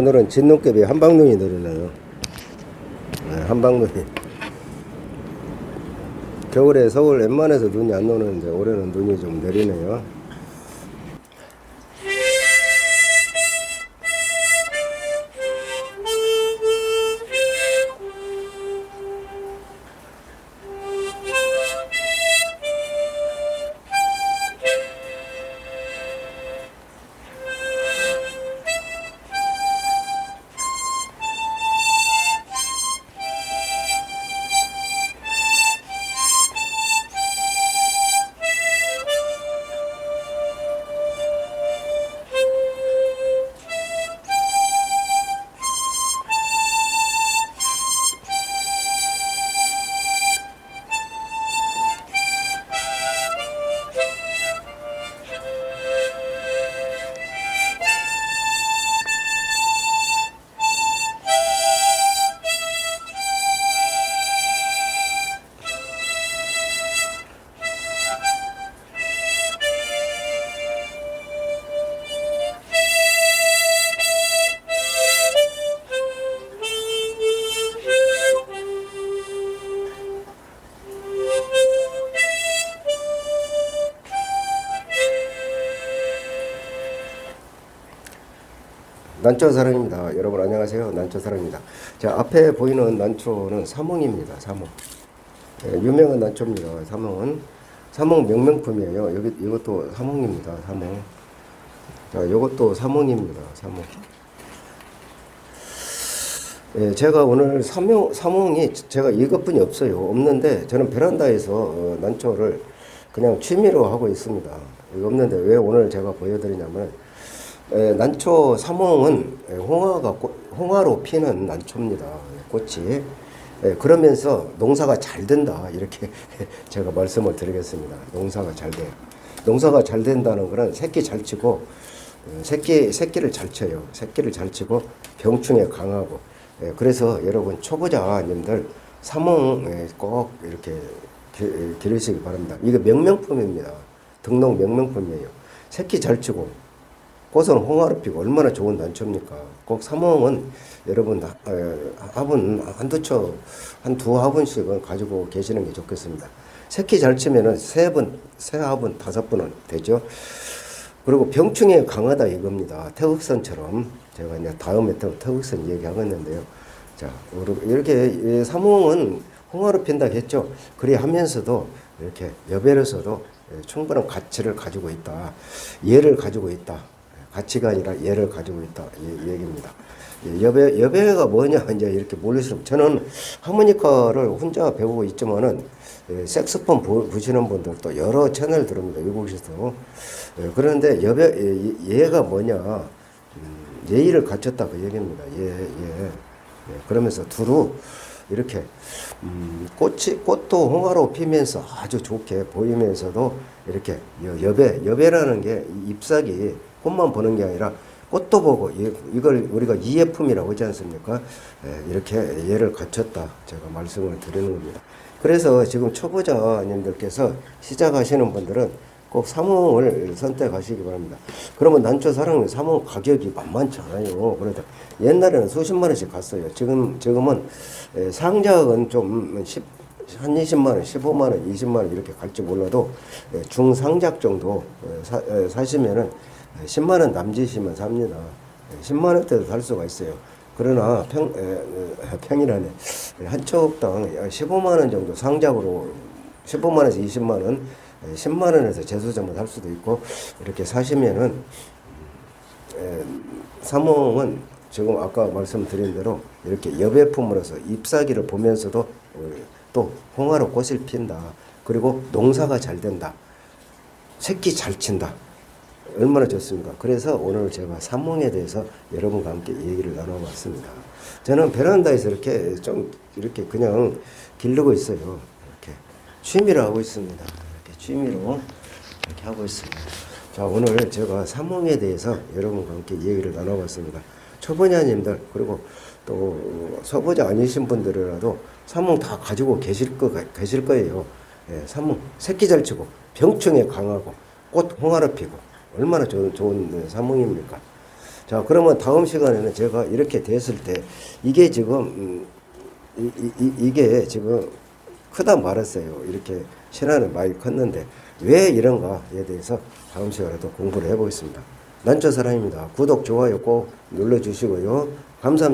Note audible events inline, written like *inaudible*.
오늘은 진눈깨비 한방눈이 내리네요. 네, 한방눈이. 겨울에 서울 웬만해서 눈이 안 오는데 올해는 눈이 좀 내리네요. 난초 사랑입니다. 여러분 안녕하세요. 난초 사랑입니다. 자 앞에 보이는 난초는 사몽입니다. 사몽. 예, 유명한 난초입니다. 사몽은 사몽 명명품이에요. 여기 이것도 사몽입니다. 사몽. 자 이것도 사몽입니다. 사몽. 예, 제가 오늘 사몽, 사몽이 제가 이것뿐이 없어요. 없는데 저는 베란다에서 어, 난초를 그냥 취미로 하고 있습니다. 이거 없는데 왜 오늘 제가 보여드리냐면 에, 난초 에, 홍화가 꽃- 홍화로 피는 난초입니다. 꽃이. 에, 그러면서 농사가 잘 된다 이렇게 *laughs* 제가 말씀을 드리겠습니다. 농사가 잘 돼요. 농사가 잘 된다는 거는 새끼 잘 치고 어, 새끼 새끼를 잘 쳐요. 새끼를 잘 치고 병충해 강하고. 에, 그래서 여러분 초보자님들 에, 꼭 이렇게 기- 기르시기 바랍니다. 이거 명명품입니다. 등록 명명품이에요. 새끼 잘 치고 꽃은 홍화로 피고 얼마나 좋은 단초입니까? 꼭 사몽은 여러분 화분 한두 초, 한 두 화분씩은 가지고 계시는 게 좋겠습니다. 새끼 잘 치면은 세 번, 세 화분, 다섯 번은 되죠. 그리고 병충해 강하다 이겁니다. 태극선처럼 제가 이제 다음에 또 태극선 얘기하겠는데요. 자, 이렇게 이 사몽은 홍화로 핀다 했죠. 그리 하면서도 이렇게 여배로서도 예, 충분한 가치를 가지고 있다. 예를 가지고 있다. 가치가 아니라 예를 가지고 있다. 이 얘기입니다. 예, 여배, 여배가 뭐냐, 이제 이렇게 몰리시면, 저는 하모니카를 혼자 배우고 있지만은, 예, 색소폰 부, 부시는 분들도 여러 채널 들읍니다. 외국에서도. 예, 그런데 여배, 예, 예가 뭐냐, 음, 예의를 갖췄다 그 얘기입니다. 예, 예. 예, 그러면서 두루 이렇게 음, 꽃이 꽃도 홍화로 피면서 아주 좋게 보이면서도 이렇게 여- 여배 여배라는 게 잎사귀 꽃만 보는 게 아니라 꽃도 보고 이- 이걸 우리가 이예품이라고 하지 않습니까? 예, 이렇게 예를 갖췄다 제가 말씀을 드리는 겁니다. 그래서 지금 초보자님들께서 시작하시는 분들은 꼭 사몽을 선택하시기 바랍니다. 그러면 난초 사랑은 사몽 가격이 만만치 않아요. 그래도 옛날에는 수십만 원씩 갔어요. 지금 지금은 에, 상작은 좀 10, 한 20만 원, 15만 원, 20만 원 이렇게 갈지 몰라도 에, 중상작 정도 에, 사, 에, 사시면은 10만 원 남짓이면 삽니다. 에, 10만 원대도 살 수가 있어요. 그러나 평, 평이라네. 한 척당 15만 원 정도 상작으로 15만 원에서 20만 원, 10만 원에서 제수점을 살 수도 있고 이렇게 사시면은 에, 사몽은 지금 아까 말씀드린 대로 이렇게 여배품으로서 잎사귀를 보면서도 어, 또 홍화로 꽃을 핀다. 그리고 농사가 잘 된다. 새끼 잘 친다. 얼마나 좋습니까? 그래서 오늘 제가 삼몽에 대해서 여러분과 함께 얘기를 나눠봤습니다. 저는 베란다에서 이렇게 좀 이렇게 그냥 기르고 있어요. 이렇게 취미로 하고 있습니다. 이렇게 취미로 이렇게 하고 있습니다. 자 오늘 제가 삼몽에 대해서 여러분과 함께 얘기를 나눠봤습니다. 초보자님들 그리고 또 초보자 아니신 분들이라도 삼몽 다 가지고 계실 거 계실 거예요. 예, 삼몽 새끼 잘 치고 병충해 강하고 꽃 홍화로 피고 얼마나 좋은, 좋은 삼몽입니까? 자, 그러면 다음 시간에는 제가 이렇게 됐을 때 이게 지금 음, 이, 이, 이, 게 지금 크다 말았어요. 이렇게 신안을 많이 컸는데 왜 이런가에 대해서 다음 시간에도 공부를 해보겠습니다. 난처 사람입니다. 구독, 좋아요 꼭 눌러주시고요. 감사합니다.